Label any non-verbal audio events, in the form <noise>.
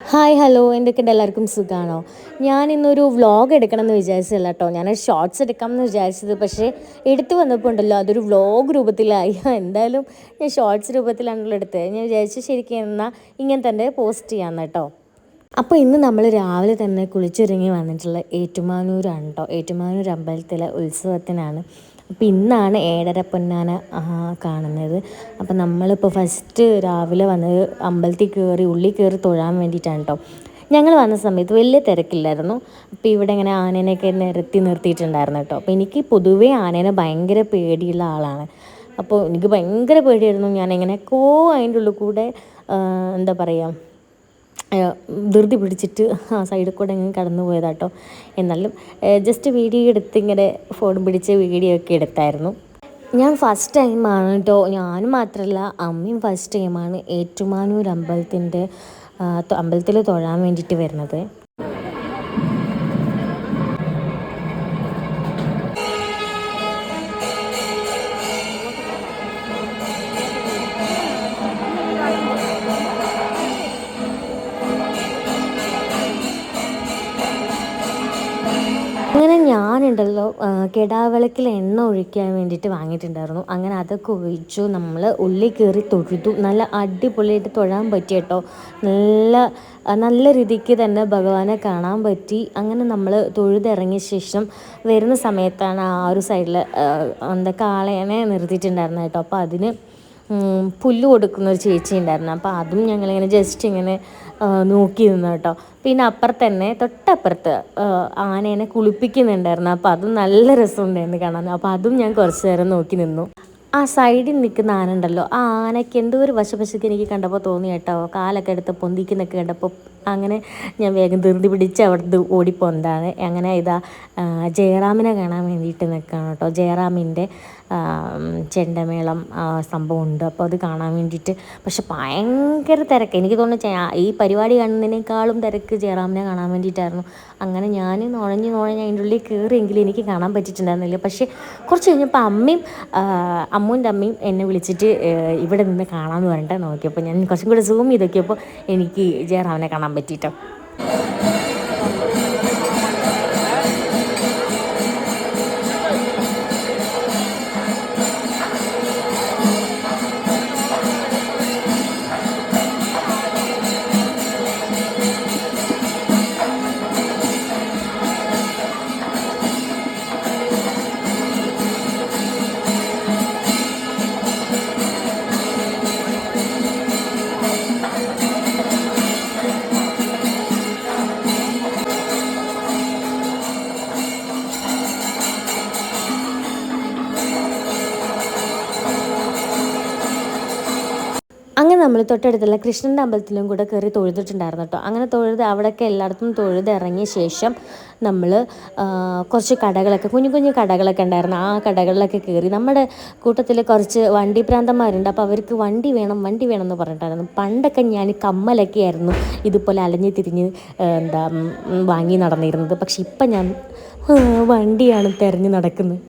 Hi hello എന്തൊക്കെയുണ്ട് എല്ലാവർക്കും സുഖമാണോ ഞാൻ ഇന്നൊരു വ്ളോഗ് എടുക്കണം എന്ന് വിചാരിച്ചില്ല കേട്ടോ ഞാൻ ഷോർട്സ് എടുക്കാം എന്ന് വിചാരിച്ചത്. പക്ഷേ എടുത്തു വന്നപ്പോൾ ഉണ്ടല്ലോ അതൊരു വ്ളോഗ് രൂപത്തിലായി. <laughs> എന്തായാലും ഞാൻ ഷോർട്സ് രൂപത്തിലാണല്ലോ എടുത്തത്. ഞാൻ വിചാരിച്ചു ശരിക്കും എന്നാൽ ഇങ്ങനെ തന്നെ പോസ്റ്റ് ചെയ്യാമെന്ന് കേട്ടോ അപ്പോൾ ഇന്ന് നമ്മൾ രാവിലെ തന്നെ കുളിച്ചൊരുങ്ങി വന്നിട്ടുള്ള ഏറ്റുമാനൂരാണ് കേട്ടോ ഏറ്റുമാനൂർ അമ്പലത്തിലെ ഉത്സവത്തിനാണ്. അപ്പം ഇന്നാണ് ഏഴര പൊന്നാന കാണുന്നത്. അപ്പം നമ്മളിപ്പോൾ ഫസ്റ്റ് രാവിലെ വന്നത് അമ്പലത്തിൽ കയറി ഉള്ളിൽ കയറി തൊഴാൻ വേണ്ടിയിട്ടാണ് കേട്ടോ ഞങ്ങൾ വന്ന സമയത്ത് വലിയ തിരക്കില്ലായിരുന്നു. അപ്പോൾ ഇവിടെ ഇങ്ങനെ ആനേനെയൊക്കെ നിരത്തി നിർത്തിയിട്ടുണ്ടായിരുന്നു കേട്ടോ അപ്പോൾ എനിക്ക് പൊതുവേ ആനേനെ ഭയങ്കര പേടിയുള്ള ആളാണ്. അപ്പോൾ എനിക്ക് ഭയങ്കര പേടിയായിരുന്നു. ഞാൻ കോ അതിന്റെ ഉള്ളിൽ കൂടെ എന്താ പറയുക ധൃതി പിടിച്ചിട്ട് ആ സൈഡിൽ കൂടെ ഇങ്ങനെ കടന്നു പോയതാട്ടോ. എന്നാലും ജസ്റ്റ് വീഡിയോ എടുത്ത് ഇങ്ങനെ ഫോൺ പിടിച്ച് വീഡിയോ ഒക്കെ എടുത്തായിരുന്നു. ഞാൻ ഫസ്റ്റ് ടൈമാണ് കേട്ടോ ഞാനും മാത്രമല്ല അമ്മയും ഫസ്റ്റ് ടൈമാണ് ഏറ്റുമാനൂർ അമ്പലത്തിന്റെ അമ്പലത്തിൽ തൊഴാൻ വേണ്ടിയിട്ട് വരുന്നത്. ഞാനുണ്ടല്ലോ കിടാവിളക്കിൽ എണ്ണ ഒഴിക്കാൻ വേണ്ടിയിട്ട് വാങ്ങിയിട്ടുണ്ടായിരുന്നു. അങ്ങനെ അതൊക്കെ ഒഴിച്ചു നമ്മൾ ഉള്ളി കയറി തൊഴുതു. നല്ല അടിപൊളിയായിട്ട് തൊഴാൻ പറ്റി കേട്ടോ. നല്ല നല്ല രീതിക്ക് തന്നെ ഭഗവാനെ കാണാൻ പറ്റി. അങ്ങനെ നമ്മൾ തൊഴുതിറങ്ങിയ ശേഷം വരുന്ന സമയത്താണ് ആ ഒരു സൈഡിൽ എന്താ കാളയനെ നിർത്തിയിട്ടുണ്ടായിരുന്നത് കേട്ടോ. അപ്പോൾ അതിന് പുല്ല് കൊടുക്കുന്ന ഒരു ചേച്ചി ഉണ്ടായിരുന്നു. അപ്പോൾ അതും ഞങ്ങളിങ്ങനെ ജസ്റ്റ് ഇങ്ങനെ നോക്കി നിന്നു കേട്ടോ. പിന്നെ അപ്പുറത്തന്നെ തൊട്ടപ്പുറത്ത് ആനേനെ കുളിപ്പിക്കുന്നുണ്ടായിരുന്നു. അപ്പോൾ അതും നല്ല രസമുണ്ടായിരുന്നു കാണാൻ. അപ്പോൾ അതും ഞാൻ കുറച്ച് നേരം നോക്കി നിന്നു. ആ സൈഡിൽ നിൽക്കുന്ന ആന ഉണ്ടല്ലോ. ആ ആനയ്ക്ക് എന്തോ ഒരു വശപശക്ക് എനിക്ക് കണ്ടപ്പോൾ തോന്നി കേട്ടോ. കാലൊക്കെ എടുത്ത് പൊന്തിക്കുന്നൊക്കെ കണ്ടപ്പോൾ അങ്ങനെ ഞാൻ വേഗം ധൃതി പിടിച്ച് അവിടുന്ന് ഓടിപ്പോന്താണ് അങ്ങനെ ഇതാ ജയറാമിനെ കാണാൻ വേണ്ടിയിട്ട് നിൽക്കുകയാണ് കേട്ടോ. ജയറാമിന്റെ ചെണ്ടമേളം സംഭവം ഉണ്ട് അപ്പോൾ അത് കാണാൻ വേണ്ടിയിട്ട് പക്ഷെ ഭയങ്കര തിരക്ക്. എനിക്ക് തോന്നുന്നു ഈ പരിപാടി കാണുന്നതിനേക്കാളും തിരക്ക് ജയറാമിനെ കാണാൻ വേണ്ടിയിട്ടായിരുന്നു. അങ്ങനെ ഞാൻ നുഴഞ്ഞ് നുഴഞ്ഞ് അതിന്റെ ഉള്ളിൽ കയറിയെങ്കിലും എനിക്ക് കാണാൻ പറ്റിയിട്ടുണ്ടായിരുന്നില്ല. പക്ഷേ കുറച്ച് കഴിഞ്ഞപ്പോൾ അമ്മയും അമ്മൂന്റെ അമ്മയും എന്നെ വിളിച്ചിട്ട് ഇവിടെ നിന്ന് കാണാമെന്ന് പറഞ്ഞിട്ട് നോക്കിയപ്പോൾ ഞാൻ കുറച്ചും കൂടെ സൂം ചെയ്ത് നോക്കിയപ്പോൾ എനിക്ക് ജയറാമിനെ കാണാൻ പറ്റിയിട്ടോ. നമ്മൾ തൊട്ടടുത്തുള്ള കൃഷ്ണന്റെ അമ്പലത്തിലും കൂടെ കയറി തൊഴുതിട്ടുണ്ടായിരുന്നു കേട്ടോ. അങ്ങനെ തൊഴുത് അവിടെയൊക്കെ എല്ലായിടത്തും തൊഴുത് ഇറങ്ങിയ ശേഷം നമ്മൾ കുറച്ച് കടകളൊക്കെ കുഞ്ഞു കുഞ്ഞു കടകളൊക്കെ ഉണ്ടായിരുന്നു. ആ കടകളിലൊക്കെ കയറി നമ്മുടെ കൂട്ടത്തിൽ കുറച്ച് വണ്ടി പ്രാന്തന്മാരുണ്ട് അപ്പോൾ അവർക്ക് വണ്ടി വേണം വണ്ടി വേണം എന്ന് പറഞ്ഞിട്ടുണ്ടായിരുന്നു. പണ്ടൊക്കെ ഞാൻ കമ്മലൊക്കെ ആയിരുന്നു ഇതുപോലെ അലഞ്ഞ് തിരിഞ്ഞ് എന്താ വാങ്ങി നടന്നിരുന്നത്. പക്ഷെ ഇപ്പം ഞാൻ വണ്ടിയാണ് തിരഞ്ഞ് നടക്കുന്നത്.